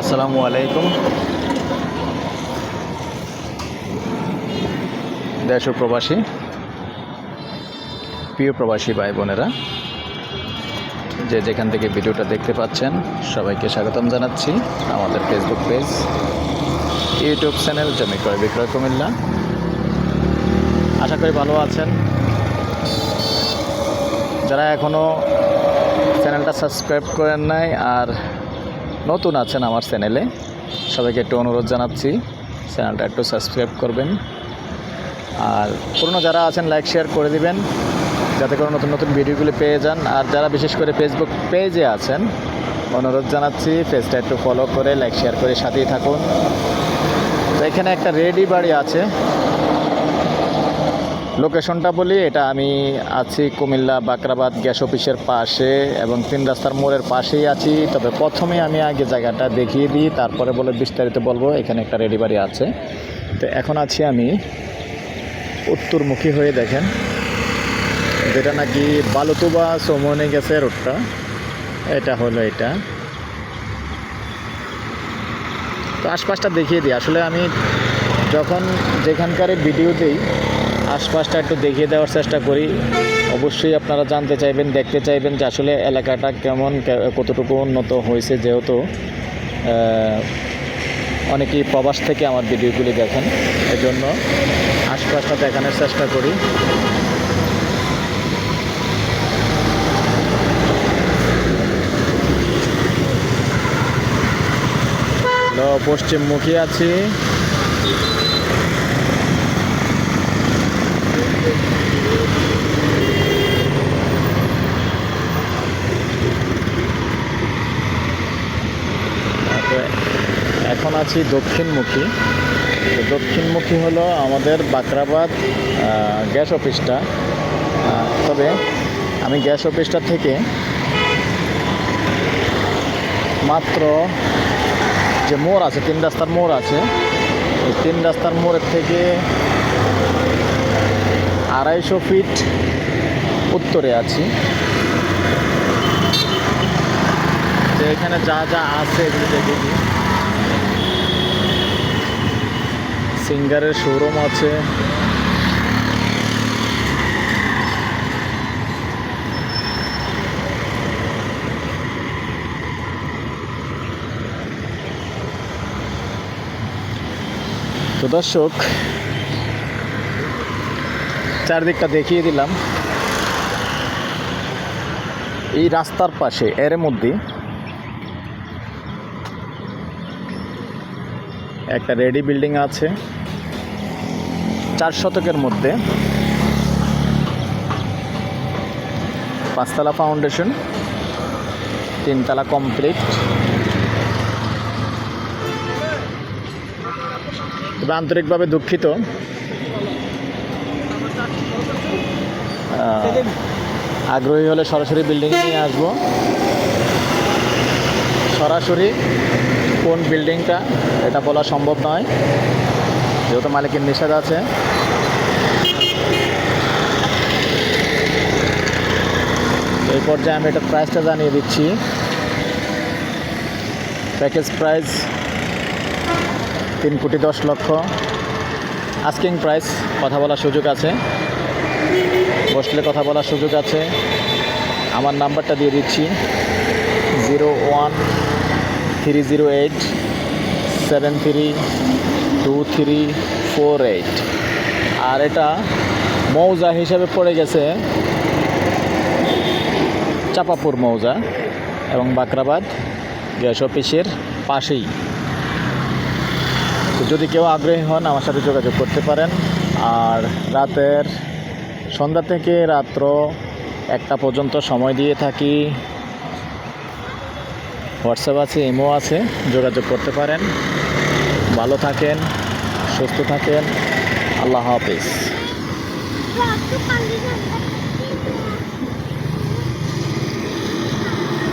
আসসালামু আলাইকুম। দেশ প্রবাসী, প্রিয় প্রবাসী ভাই বোনেরা, যে যেখান থেকে ভিডিওটা দেখতে পাচ্ছেন, সবাইকে স্বাগতম জানাচ্ছি আমাদের ফেসবুক পেজ ইউটিউব চ্যানেল জমি ক্রয় বিক্রয় কুমিল্লা। আশা করি ভালো আছেন। যারা এখনও চ্যানেলটা সাবস্ক্রাইব করেন নাই আর নতুন আছেন আমার চ্যানেলে, সবাইকে একটু অনুরোধ জানাচ্ছি চ্যানেলটা একটু সাবস্ক্রাইব করবেন। আর পুরনো যারা আছেন লাইক শেয়ার করে দিবেন, যাতে করে নতুন নতুন ভিডিওগুলি পেয়ে যান। আর যারা বিশেষ করে ফেসবুক পেজে আছেন, অনুরোধ জানাচ্ছি পেজটা একটু ফলো করে লাইক শেয়ার করে সাথেই থাকুন। তো এখানে একটা রেডি বাড়ি আছে। লোকেশনটা বলি, এটা আমি আছি কুমিল্লা বাকরাবাদ গ্যাস অফিসের পাশে এবং তিন রাস্তার মোড়ের পাশেই আছি। তবে প্রথমে আমি আগে জায়গাটা দেখিয়ে দিই, তারপরে বলে বিস্তারিত বলব, এখানে একটা রেডি বাড়ি আছে। তো এখন আছি আমি উত্তরমুখী হয়ে দেখেন। যেটা নাকি বালুতুবা সমনে গেছে রোডটা এটা হলো এটা। তো আশপাশটা দেখিয়ে দিই। আসলে আমি যখন যেখানকার ভিডিও দিই আশপাশটা একটু দেখিয়ে দেওয়ার চেষ্টা করি। অবশ্যই আপনারা জানতে চাইবেন, দেখতে চাইবেন যে আসলে এলাকাটা কেমন কতটুকু উন্নত হয়েছে যেহেতু অনেকেই প্রবাস থেকে আমার ভিডিওগুলি দেখেন, এজন্য আশপাশটা দেখানোর চেষ্টা করি। পশ্চিমমুখী আছি তারপরে এখন আছি দক্ষিণমুখী। তো দক্ষিণমুখী হলো আমাদের বাকরাবাদ গ্যাস অফিসটা। তবে আমি গ্যাস অফিসটা থেকে মাত্র যে মোড় আছে, তিন রাস্তার মোড় আছে, এই তিন রাস্তার মোড়ের থেকে আড়াইশো ফিট উত্তরে আছি। তো এখানে যা যা আছে এগুলো দেখে দিই। সিঙ্গারের শোরুম আছে। তো দর্শক চারদিকটা দেখিয়ে দিলাম। এই রাস্তার পাশে এর মধ্যে একটা রেডি বিল্ডিং আছে। চার শতকের মধ্যে। পাঁচতলা ফাউন্ডেশন তিনতলা কমপ্লিট তবে আন্তরিকভাবে দুঃখিত। আগ্রহী হলে সরাসরি বিল্ডিংয়ে নিয়ে আসব। সরাসরি কোন বিল্ডিংটা, এটা বলা সম্ভব নয়। যেহেতু মালিকের নিষেধ আছে। এই পর্যায়ে আমি এটা প্রাইসটা জানিয়ে দিচ্ছি। প্যাকেজ প্রাইস তিন কোটি দশ লক্ষ। আস্কিং প্রাইস কথা বলার সুযোগ আছে। বসলে কথা বলার সুযোগ আছে। আমার নাম্বারটা দিয়ে দিচ্ছি। Zero one three zero eight seven three two three four eight আর এটা মৌজা হিসাবে পড়ে গেছে চাপাপুর মৌজা এবং বাকরাবাদ গ্যাস অফিসের পাশেই। তো যদি কেউ আগ্রহী হন, আমার সাথে যোগাযোগ করতে পারেন। আর রাতের সন্ধ্যা থেকে রাত্র একটা পর্যন্ত সময় দিয়ে থাকি। হোয়াটসঅ্যাপ আছে এমও আছে যোগাযোগ করতে পারেন। ভালো থাকেন সুস্থ থাকেন। আল্লাহ হাফিজ।